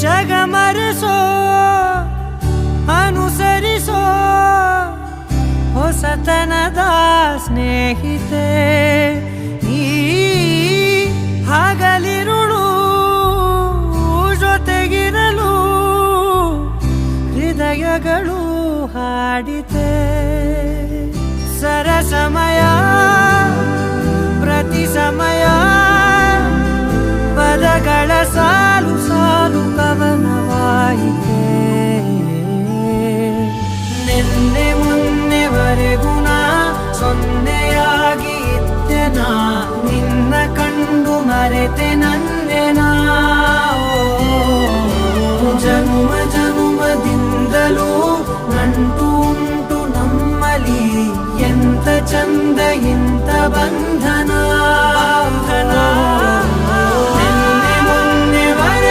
ಜಗಮರೆಸೋ ಅನುಸರಿಸೋ ಹೊಸತನದ ಸ್ನೇಹಿತೆ. ಈ ಹಗಲಿರುಳು ಜೊತೆಗಿರಲು ಹೃದಯಗಳು ಹಾಡಿತೆ. ಸರಸಮಯ ಪ್ರತಿ ಸಮಯ ಪದಗಳ ಸಾಲು ते नन्यना जनुम जनुमदिन्दलो नण्टु नम्मलि यन्त चन्द यन्त बन्ध